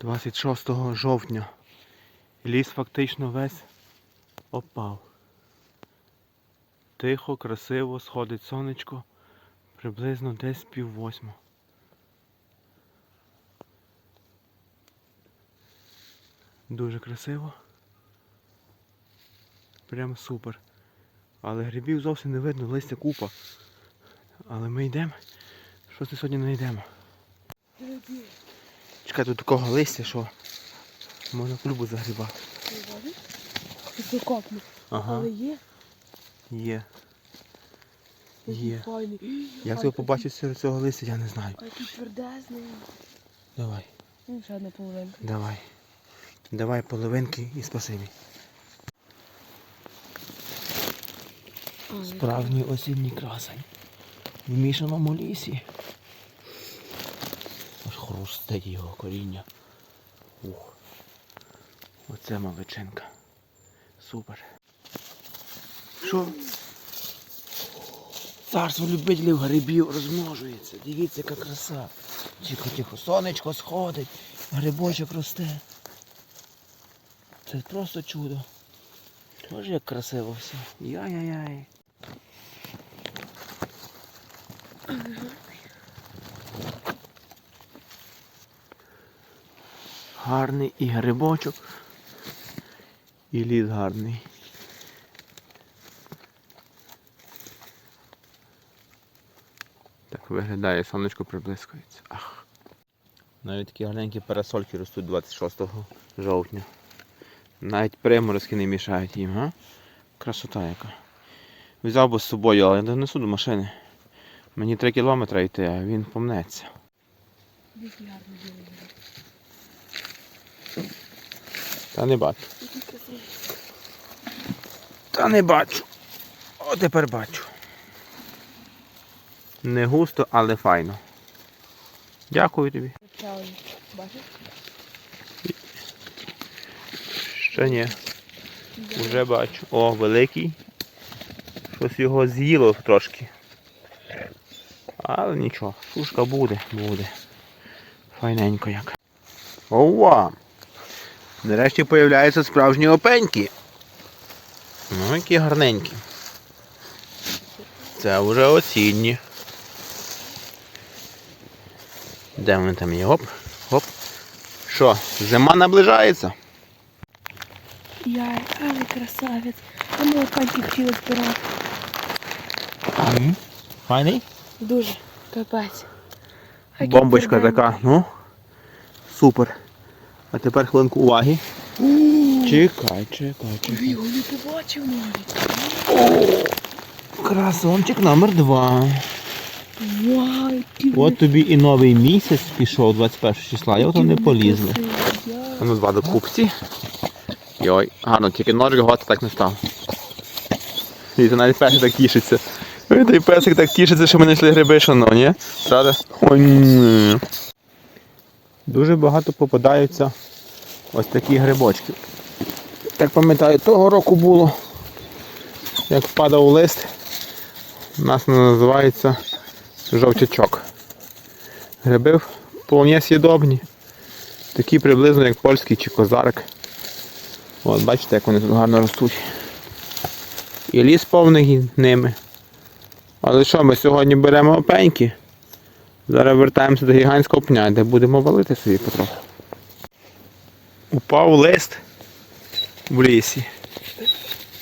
26 жовтня. Ліс фактично весь опав. Тихо, красиво, сходить сонечко. Приблизно десь пів восьма. Дуже красиво. Прям супер. Але грибів зовсім не видно, листя купа. Але ми йдемо. Щось ми сьогодні не йдемо. Чекай, тут такого листя, що можна клюбу загрібати. Це копну. Ага, Але є. є. Є. Як його побачити серед цього листя, я не знаю. А який твердезний. Давай, Ну, ще одна половинка. давай. Давай половинки і спасибі. Справжній осінній красень. В мішаному лісі. Хрустить його коріння. Ух. Оце маличинка. Супер. Що? Царство любителів грибів розмножується. Дивіться, яка краса. Тихо, тихо, сонечко сходить, грибочок росте. Це просто чудо. Боже, як красиво все. Яй-яй-яй. Гарний і грибочок. І ліс гарний. Так виглядає, сонечко приблискується. Ах. Навіть такі гарненькі парасольки ростуть 26 жовтня. Навіть приморозки не мішають їм, а? Красота яка. Взяв би з собою, але я донесу до машини. Мені 3 кілометри йти, а він помнеться. Білий гриб. Та не бачу. Та не бачу. О, тепер бачу. Не густо, але файно. Дякую тобі. Бачиш? Ще ні. Уже бачу. О, великий. Щось його з'їло трошки. Але нічого, сушка буде, буде. Файненько як. Ова! Нарешті появляються справжні опеньки. Ну, які гарненькі. Це вже осінні. Де вони там є? Оп, оп. Що, зима наближається? Яй, але красавець. А ну, паньки вчили збирати. Файний? Дуже. Капець. Бомбочка така, ну. Супер. А тепер хвилинку уваги. Чекай, чекай, чекай. його не побачив навіть. Красончик номер два. Вау, От тобі і новий місяць пішов 21 числа, і от вони полізли. А ну два до купці. Йой, гарно, тільки ножик готи так не став. І це навіть песик так тішиться. Ой, той песик так тішиться, що ми знайшли гриби, шановні. Правда? Ой, ні. Дуже багато попадаються ось такі грибочки. Як пам'ятаю, того року було, як впадав лист, у нас називається жовтячок. Гриби вполне съєдобні. Такі приблизно як польський чи козарик. От бачите, як вони тут гарно ростуть. І ліс повний ними. Але що, ми сьогодні беремо опеньки. Зараз вертаємося до гігантського пня, де будемо валити собі потроху. Упав лист в лісі.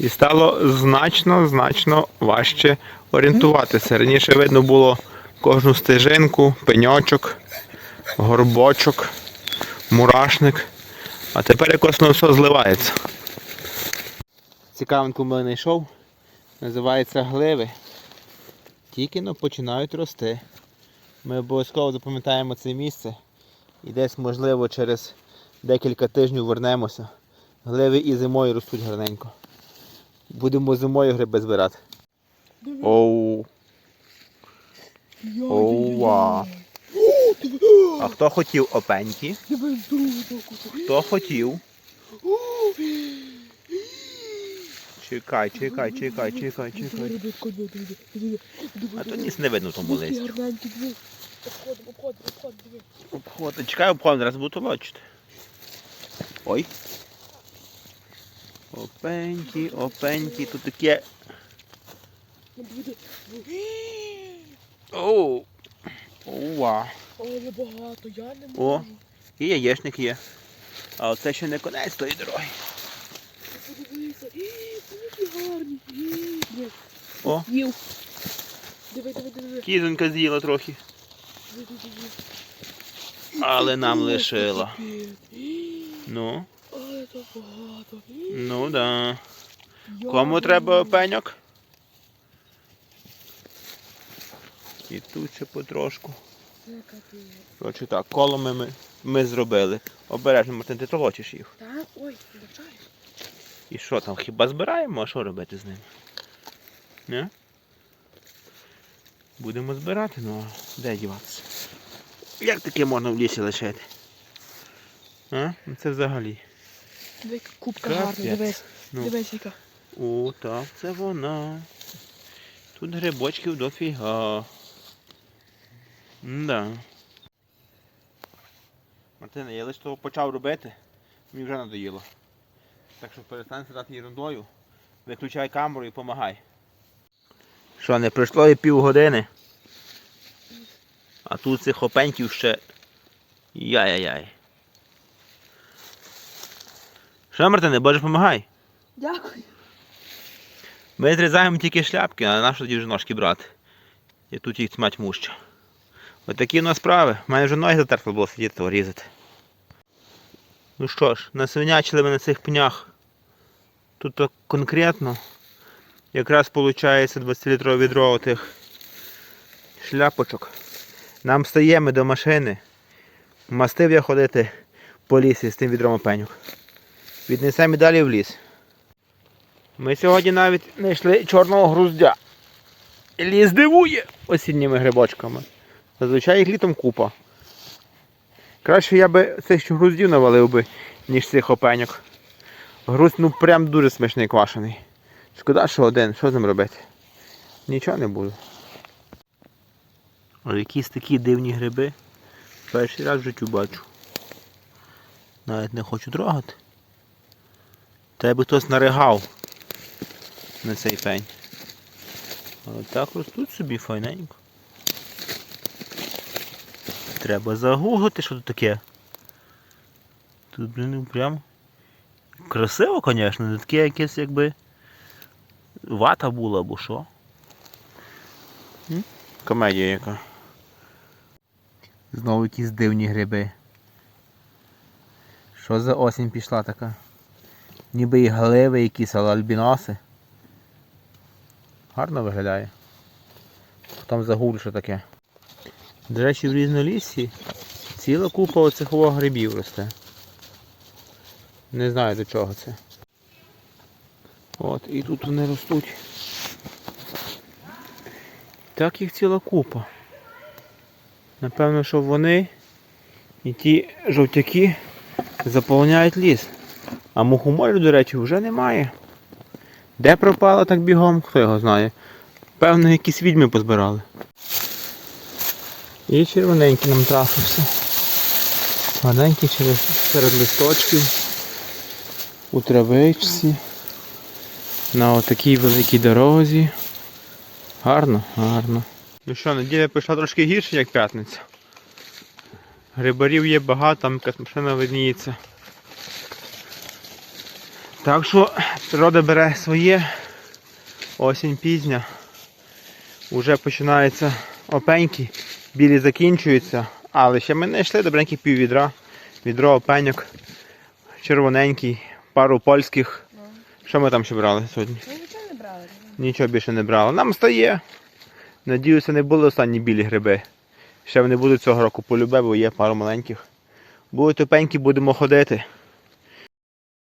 І стало значно, значно важче орієнтуватися. Раніше видно було кожну стежинку, пеньочок, горбочок, мурашник. А тепер якось воно все зливається. Цікавинку ми знайшов. Називається гливи. Тільки починають рости. Ми обов'язково запам'ятаємо це місце і десь, можливо, через декілька тижнів вернемося. Гливи і зимою ростуть гарненько. Будемо зимою гриби збирати. Оу. Оува. А хто хотів опеньки? Хто хотів? Чекай, чекай, чекай, чекай, чекай. А то ніс не видно в тому листі. Обходимо, обходимо, обходимо, диви. Обходи. Чекай, обходи, зараз буду толочити. Ой. Опенькі, опенькі, тут таке. Оу. Ова. Але багато, я не можу. О. І яєчник є. Але це ще не конець тої дороги. Подивися. Які гарні. О. Їв. Диви, диви, диви. Кізонька з'їла трохи. Але нам лишила. Ну. Ну да. Кому треба пеньок? І тут ще потрошку. Коротше так, коло ми, ми, зробили. Обережно, Мартин, ти толочиш їх. Так, ой, вибачаю. І що там, хіба збираємо, а що робити з ними? Не? Будемо збирати, ну де діватися? Як таке можна в лісі лишити? А? Ну це взагалі. Диви, кубка Капець. гарна, дивись. Ну. Дивись, яка. О, так, це вона. Тут грибочків дофіга. Да. Мартина, я лише того почав робити, мені вже надоїло. Так що перестань сідати ерундою, виключай камеру і допомагай. Що, не пройшло і півгодини? А тут цих опеньків ще. Яй-яй-яй. Що, Мартине, боже, допомагай. Дякую. Ми зрізаємо тільки шляпки, а на що тоді вже ножки брати? І тут їх тьмать муща. Ось такі у нас справи. У мене вже ноги затерпли було сидіти того різати. Ну що ж, насвинячили ми на цих пнях. Тут так конкретно. Якраз виходить 20-літрове відро отих шляпочок. Нам стаємо до машини. Мастив я ходити по лісі з тим відром опеньок. Віднесемо далі в ліс. Ми сьогодні навіть знайшли чорного груздя. Ліс дивує осінніми грибочками. Зазвичай їх літом купа. Краще я би цих груздів навалив би, ніж цих опеньок. Груз ну прям дуже смачний квашений. Шкода, що один, що з ним робити? Нічого не буду. Ось якісь такі дивні гриби. Перший раз в життю бачу. Навіть не хочу трогати. Тебе хтось наригав на цей пень. А так ростуть собі файненько. Треба загуглити, що тут таке. Тут, блін, ну, прям красиво, звісно, не таке якесь якби вата була або що. Комедія яка. Знову якісь дивні гриби. Що за осінь пішла така? Ніби і гливи якісь, але альбіноси. Гарно виглядає. Там загуглю, що таке. До речі, в різноліссі ціла купа оцих грибів росте. Не знаю до чого це. От, і тут вони ростуть. Так їх ціла купа. Напевно, що вони і ті жовтяки заповняють ліс. А мухоморів, до речі, вже немає. Де пропало так бігом, хто його знає. Певно, якісь відьми позбирали. І червоненький нам трафився. Гарненький через серед листочків. У травичці. На отакій великій дорозі. Гарно, гарно. Ну що, неділя пішла трошки гірше, як п'ятниця. Грибарів є багато, там якась машина видніється. Так що природа бере своє, осінь пізня. Уже починаються опеньки, білі закінчуються, але ще ми не йшли добренькі пів відра. Відро опеньок, червоненький, пару польських. Що ми там ще брали сьогодні? Ми нічого не брали. Нічого більше не брали. Нам стає. Надіюся, не були останні білі гриби. Ще вони будуть цього року полюбе, бо є пару маленьких. Будуть тупенькі, будемо ходити.